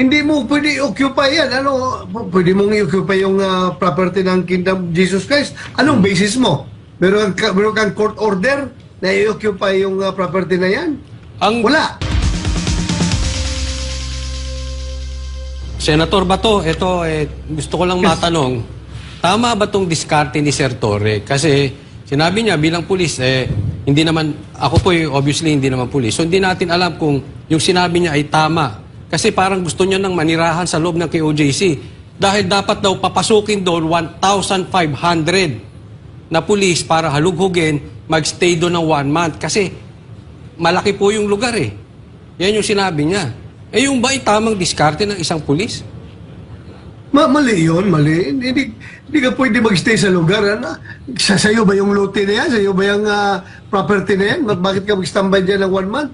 Hindi mo pwede i-occupy yan. Ano, pwede mong i-occupy yung ah, property ng Kingdom of Jesus Christ. Anong basis mo? Meron kang, meron kang court order na i-occupy yung ah, property na yan? Ang Wala. Senator Bato, ito eh, gusto ko lang matanong, tama ba tong diskarte ni Sir Torre? Kasi sinabi niya bilang pulis, eh, hindi naman, ako po eh, obviously hindi naman pulis. So hindi natin alam kung yung sinabi niya ay tama. Kasi parang gusto niya nang manirahan sa loob ng KOJC. Dahil dapat daw papasukin doon 1,500 na pulis para halughugin, magstay doon ng one month. Kasi malaki po yung lugar eh. Yan yung sinabi niya. Eh yung ba tamang diskarte ng isang pulis? Ma mali yun, mali. Hindi, hindi, ka pwede magstay sa lugar. Ano? Sa sa'yo ba yung lote na yan? Sa'yo ba yung ah, property na yan? Ba- Bakit ka mag-standby dyan ng one month?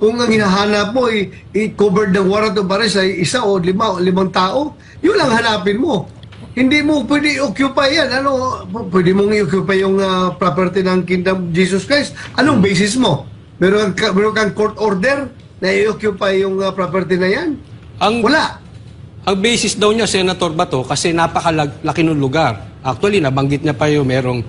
Kung ang hinahanap mo ay i-covered ng warrant of arrest ay isa o lima o limang tao, yun lang hanapin mo. Hindi mo pwede i-occupy yan. Ano, pwede mong i-occupy yung ah, property ng Kingdom of Jesus Christ. Anong basis mo? Meron, ka, meron kang court order na i-occupy yung ah, property na yan? Ang, Wala. ang basis daw niya, Senator Bato, kasi napakalaki ng lugar. Actually, nabanggit niya pa yung merong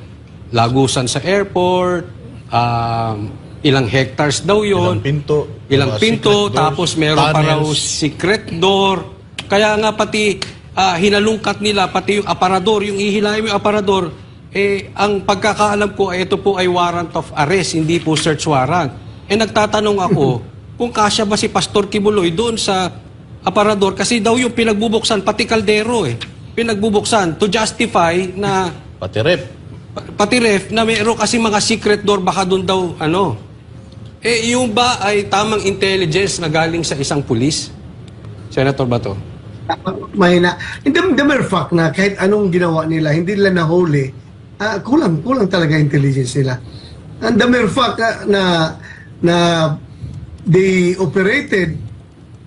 lagusan sa airport, um, ilang hectares daw yon Ilang pinto. ilang pinto, tapos meron pa raw tunnels. secret door. Kaya nga pati ah, hinalungkat nila, pati yung aparador, yung ihilahin mo yung aparador, eh, ang pagkakaalam ko, eh, ito po ay warrant of arrest, hindi po search warrant. Eh, nagtatanong ako, kung kasya ba si Pastor Kibuloy doon sa aparador, kasi daw yung pinagbubuksan, pati kaldero eh, pinagbubuksan to justify na Pati. Pa- pati ref na mayroon kasi mga secret door baka doon daw ano. Eh yung ba ay tamang intelligence na galing sa isang pulis? Senator Bato. mahina. And the, the mere fact na kahit anong ginawa nila, hindi nila nahuli, ah, kulang, kulang talaga intelligence nila. And the mere fact ah, na, na they operated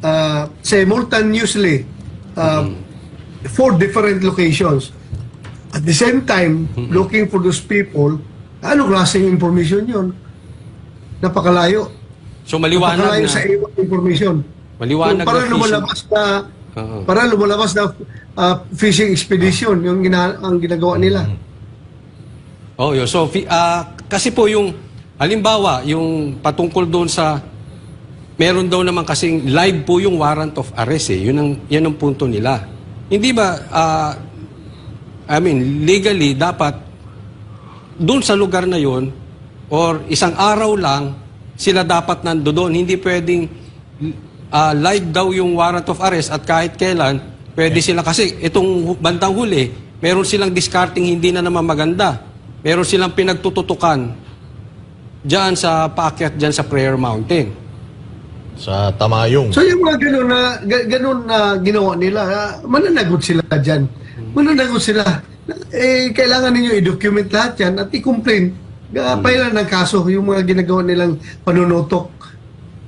uh, simultaneously uh, four different locations. At the same time, looking for those people, ano klaseng information yun? Napakalayo. So maliwanag Napakalayo na. sa iyo information. Maliwanag So, para na lumalabas na Oo. para lumalabas na uh, fishing expedition yung gina, ang ginagawa nila. Oh, yun. So ah, kasi po yung halimbawa yung patungkol doon sa meron daw naman kasing live po yung warrant of arrest eh. Yun ang yan ang punto nila. Hindi ba ah, I mean legally dapat doon sa lugar na yon or isang araw lang sila dapat nandoon. Hindi pwedeng ah, live daw yung warrant of arrest at kahit kailan pwede sila kasi itong bandang huli meron silang discarding hindi na naman maganda. Meron silang pinagtututukan diyan sa paakyat diyan sa Prayer Mountain. Sa Tamayong. So yung mga ganun na ga- ganun na ginawa nila, mananagot sila diyan. Mananagot sila. Eh kailangan ninyo i-document lahat 'yan at i-complain. Uh, ng kaso yung mga ginagawa nilang panunutok.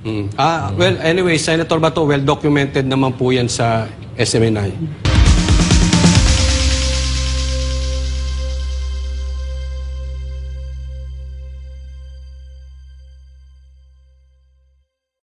Mm. Ah, well, anyway, Senator Bato, well documented naman po yan sa SMNI.